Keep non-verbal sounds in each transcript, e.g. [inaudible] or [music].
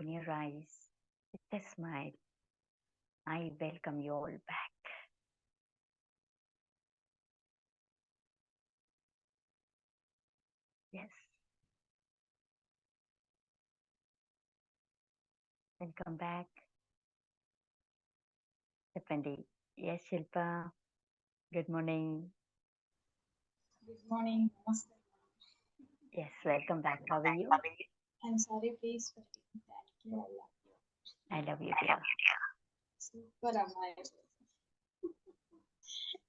Open your eyes with a smile. I welcome you all back. Yes. Welcome back. చెప్పండి yes Shilpa good morning Good morning. Namaste. Yes welcome back how you I'm sorry, please forgive me. I love you dear Super, Amaya.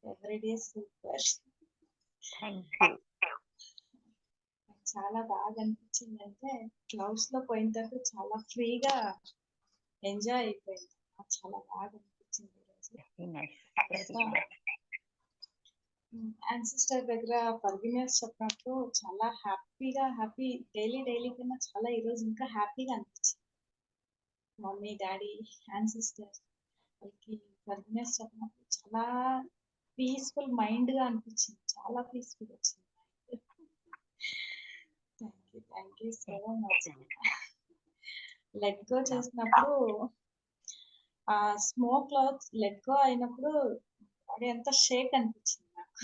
Every day super. Thank you నాకు చాలా బాగా అనిపించింది అంటే క్లౌడ్స్లో పోయిన తర్వాత చాలా ఫ్రీగా ఎంజాయ్ అయిపోయింది. చాలా బాగా అనిపించింది యాన్సిస్టర్ దగ్గర పర్వినర్స్ చెప్పినప్పుడు చాలా హ్యాపీగా హ్యాపీ డైలీ డైలీ కన్నా చాలా ఈరోజు ఇంకా హ్యాపీగా అనిపించింది. మమ్మీ డాడీ యాన్సిస్టర్ వాళ్ళకి ఫర్నెస్ చెప్పినప్పుడు చాలా పీస్ఫుల్ మైండ్గా అనిపించింది. చాలా పీస్ఫుల్ వచ్చింది. Thank you thank you so much let go చేసినప్పుడు ఆ స్మోక్ క్లాత్ లెట్ గో అయినప్పుడు బాడీ అంతా షేక్ అనిపించింది నాకు.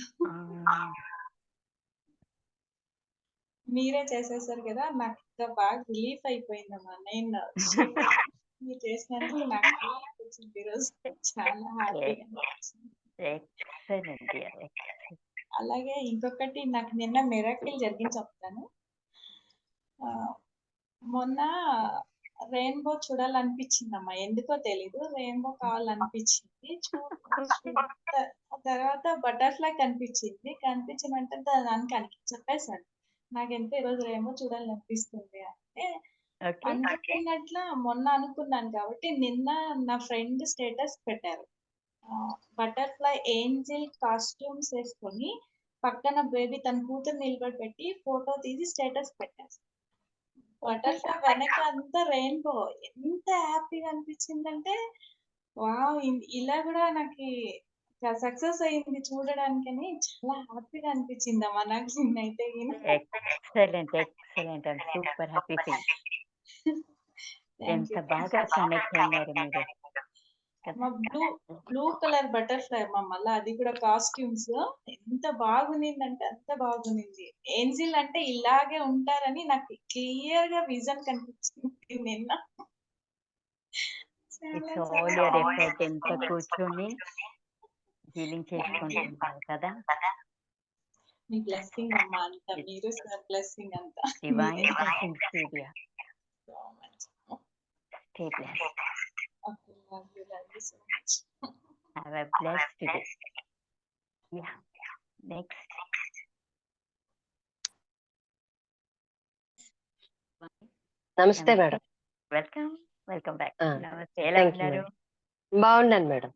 మీరే చేసేసారు కదా నాకు ఇంకా బాగా రిలీఫ్ అయిపోయిందమ్మా. నేను [laughs] మీరు చేసినందుకు నాకు [laughs] ఈరోజు చాలా హ్యాపీగా ఎక్సలెంట్ అలాగే ఇంకొకటి నాకు నిన్న మిరాకిల్ జరిగింది చెప్తాను. మొన్న రెయిన్బో చూడాలనిపించిందమ్మా. ఎందుకో తెలీదు. రెయిన్బో కావాలనిపించింది. తర్వాత బటర్ఫ్లై కనిపించింది. కనిపించిన వెంటనే దానికి కనికి చెప్పేశాడు నాకు ఎంత ఈరోజు రెయిన్బో చూడాలనిపిస్తుంది అంటే ఓకే. అనుకున్నట్ల మొన్న అనుకున్నాను కాబట్టి నిన్న నా ఫ్రెండ్ స్టేటస్ పెట్టారు. బటర్ఫ్లై ఏంజిల్ కాస్ట్యూమ్స్ వేసుకొని పక్కన బేబీ తన కూతురు నిలబెట్టి ఫోటో తీసి స్టేటస్ పెట్టారు. బటర్ఫ్లై వెనక అంతా రెయిన్బో. ఎంత హ్యాపీగా అనిపించిందంటే వావ్ ఇలా కూడా నాకు సక్సెస్ అయింది చూడడానికని చాలా హ్యాపీగా అనిపించింది అమ్మా నాకు నిన్నైతే ఈయన. Excellent excellent and. Super happy ఎంత. బాగా కనెక్ట్ అయినారు మీరు. మా బ్లూ బ్లూ కలర్ బటర్ఫ్లై అమ్మ మళ్ళీ అది కూడా కాస్ట్యూమ్స్ ఎంత బాగునిందంటే అంత బాగునింది. ఏంజిల్ అంటే ఇలాగే ఉంటారని నాకు క్లియర్గా విజన్ కనిపించింది నిన్న. ఎంత కూర్చొని హీలింగ్ చేసుకుంటుంటారు కదా. మీ బ్లెస్సింగ్ అమ్మ అంత మీరు సార్ బ్లెస్సింగ్ అంతా డివైన్ మీరే. Blessing Surya So much. Stay bless Okay, love you, love you so much. Have a blessed day yeah next నమస్తే మేడం వెల్కమ్ వెల్కమ్ బ్యాక్ నమస్తే ఎలా thank you, ఉన్నారు? బాగున్నాను మేడం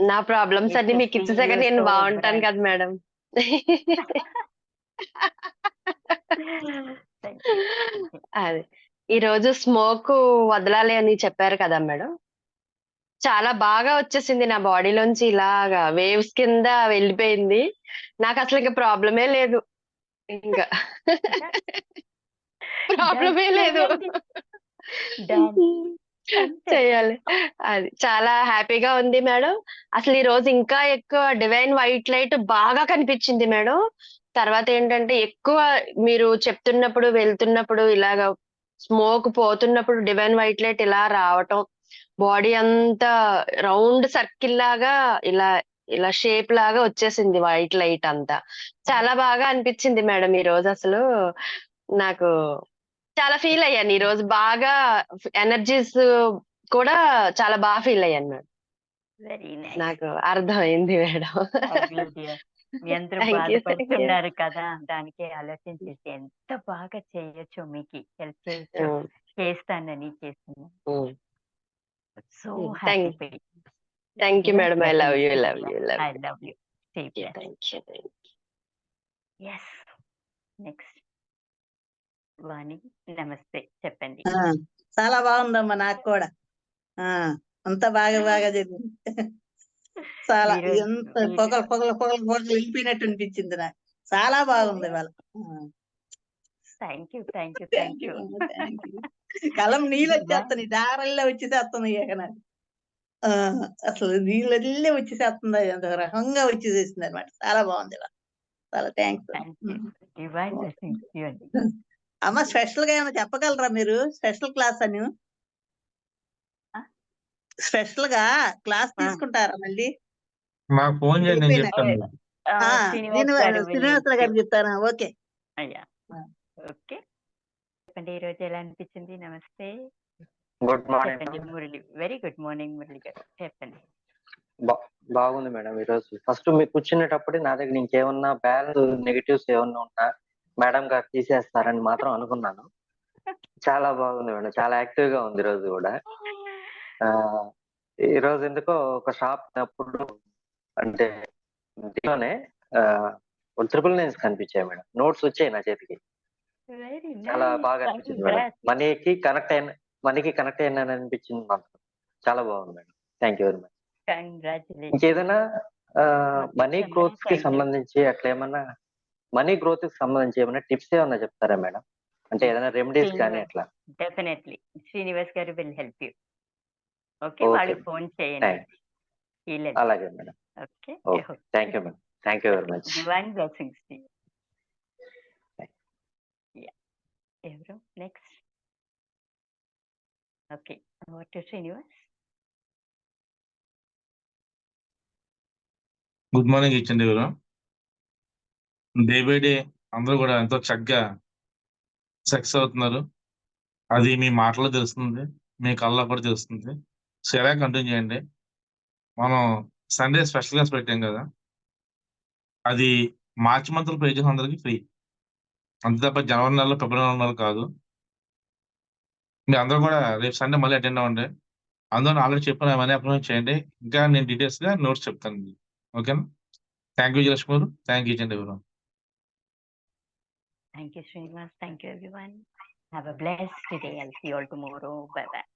నా ప్రాబ్లమ్స్ అన్ని a మీకు ఇచ్చేసాక నేను బాగుంటాను. కదా మేడం [laughs] Thank you. [laughs] అది. ఈ రోజు స్మోక్ వదలాలి అని చెప్పారు కదా మేడం. చాలా బాగా వచ్చేసింది నా బాడీలోంచి ఇలాగా వేవ్స్ కింద వెళ్ళిపోయింది. నాకు అసలు ఇంకా ప్రాబ్లమే లేదు. ఇంకా ప్రాబ్లమే లేదు. చేయాలి అది చాలా హ్యాపీగా ఉంది మేడం. అసలు ఈ రోజు ఇంకా ఎక్కువ డివైన్ వైట్ లైట్ బాగా కనిపించింది మేడం. తర్వాత ఏంటంటే ఎక్కువ మీరు చెప్తున్నప్పుడు వెళ్తున్నప్పుడు ఇలాగ స్మోక్ పోతున్నప్పుడు డివైన్ వైట్ లైట్ ఇలా రావటం బాడీ అంతా రౌండ్ సర్కిల్ లాగా ఇలా ఇలా షేప్ లాగా వచ్చేసింది వైట్ లైట్ అంతా. చాలా బాగా అనిపించింది మేడం ఈ రోజు అసలు. నాకు చాలా ఫీల్ అయ్యాను ఈ రోజు బాగా ఎనర్జీస్ కూడా చాలా బాగా ఫీల్ అయ్యాను మేడం. నాకు అర్థమైంది మేడం. You. బాధపడుతున్నారు కదా! దానికి ఆలోచించేసి ఎంత బాగా చేయొచ్చు మీకు. హెల్ప్ చేయొచ్చు చేస్తానని చేస్తున్నాను so happy thank you madam. I love you love you love I love you. Thank you yes next Vani నమస్తే. చెప్పండి. ఆ, చాలా బాగుందమ్మా నాకు కూడా. ఆ అంత బాగా బాగా జరిగింది చాలా ఎంత పొగలు పొగలు పొగలు పొగలు వెళ్ళిపోయినట్టు అనిపించింది నాకు చాలా బాగుంది ఇవాళ. Thank you thank you thank you. కలం నీళ్ళు వచ్చేస్తున్నాయి దారల్లో వచ్చేసేస్తున్నాయి నాకు. అసలు నీళ్ళల్లే వచ్చేసేస్తుంది అంత రకంగా వచ్చేసేసింది అనమాట చాలా బాగుంది. చాలా థ్యాంక్స్. అమ్మ స్పెషల్గా ఏమైనా చెప్పగలరా మీరు? స్పెషల్ క్లాస్ అని? స్పెషల్గా క్లాస్. తీసుకుంటారా మళ్ళీ? మాకు ఫోన్ చేయండి నేను. చెప్తాను. శ్రీనివాసరావు గారు చెప్తారా ఓకే. అయ్యా. ఓకే. చెప్పండి ఈ రోజు ఎలా అనిపించింది? నమస్తే. Good morning Murali very good morning Murali garu. చెప్పండి. బాగుంది మేడం ఈరోజు ఫస్ట్ మీరు కూర్చునేటప్పుడు నా దగ్గర ఇంకేమన్నా బ్యాలెన్స్ నెగిటివ్స్ ఏమన్నా ఉన్నా మేడం గారు తీసేస్తారని మాత్రం అనుకున్నాను. చాలా బాగుంది మేడం. చాలా యాక్టివ్గా ఉంది ఈ రోజు కూడా. ఈ రోజు ఎందుకో ఒక షాప్ అప్పుడు అంటే దీంట్లోనే ట్రిపుల్ నైన్స్ కనిపించాయి మేడం. నోట్స్ వచ్చాయి నా చేతికి. చాలా బాగా అనిపించింది మేడం. మనీకి కనెక్ట్ అయిన మనీకి కనెక్ట్ అయినా అనిపించింది మాత్రం. చాలా బాగుంది madam. Thank you very much ఇంకేదైనా మనీ గ్రోత్కి. సంబంధించి అట్లా ఏమన్నా మనీ గ్రోత్కి సంబంధించి ఏమైనా టిప్స్ ఏమన్నా చెప్తారా మేడం? అంటే ఏదైనా రెమెడీస్ కానీ అట్లా. Definitely Srinivas garu will help you okay. వాళ్ళకి ఫోన్ చేయండి. అలాగే madam. Okay. Okay. Thank you madam. Thank you very much. Divine blessings ఎవరు? Next. Okay. What Srinivas good morning ఇచ్చండి ఎవరు? డే బై డే అందరూ కూడా ఎంతో చక్కగా సక్సెస్ అవుతున్నారు. అది మీ మాటలో తెలుస్తుంది మీ కళ్ళలో కూడా తెలుస్తుంది. సో ఎలా కంటిన్యూ చేయండి మనం సండే స్పెషల్ క్లాస్ పెట్టాం కదా అది మార్చి మంత్లో పే చేసిన అందరికీ ఫ్రీ అంతే తప్ప జనవరి నెలలో ఫిబ్రవరి నెలలో కాదు మీ అందరూ కూడా రేపు సండే మళ్ళీ అటెండ్ అవ్వండి అందరూ ఆల్రెడీ చెప్పిన అవన్నీ అప్లై చేయండి ఇంకా నేను డీటెయిల్స్గా నోట్స్ చెప్తాను మీకు. ఓకేనా థ్యాంక్ యూ జలక్ష్మి గారు థ్యాంక్ యూ చండి ఎవరు Thank you, Srinivas. Thank you, everyone. Have a blessed day. I'll see you all tomorrow. Bye bye.